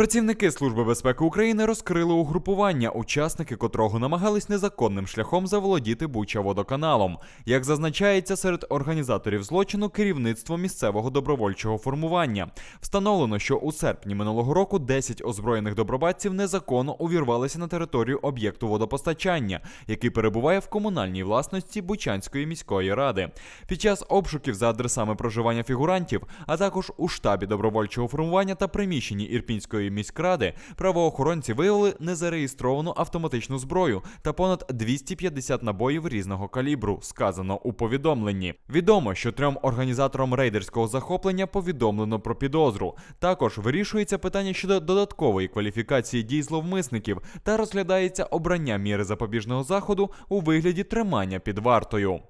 Працівники Служби безпеки України розкрили угрупування, учасники котрого намагались незаконним шляхом заволодіти Буча водоканалом. Як зазначається, серед організаторів злочину керівництво місцевого добровольчого формування. Встановлено, що у серпні минулого року 10 озброєних добробатців незаконно увірвалися на територію об'єкту водопостачання, який перебуває в комунальній власності Бучанської міської ради. Під час обшуків за адресами проживання фігурантів, а також у штабі добровольчого формування та приміщенні Ірпінської міськради, правоохоронці виявили незареєстровану автоматичну зброю та понад 250 набоїв різного калібру, сказано у повідомленні. Відомо, що трьом організаторам рейдерського захоплення повідомлено про підозру. Також вирішується питання щодо додаткової кваліфікації дій зловмисників та розглядається обрання міри запобіжного заходу у вигляді тримання під вартою.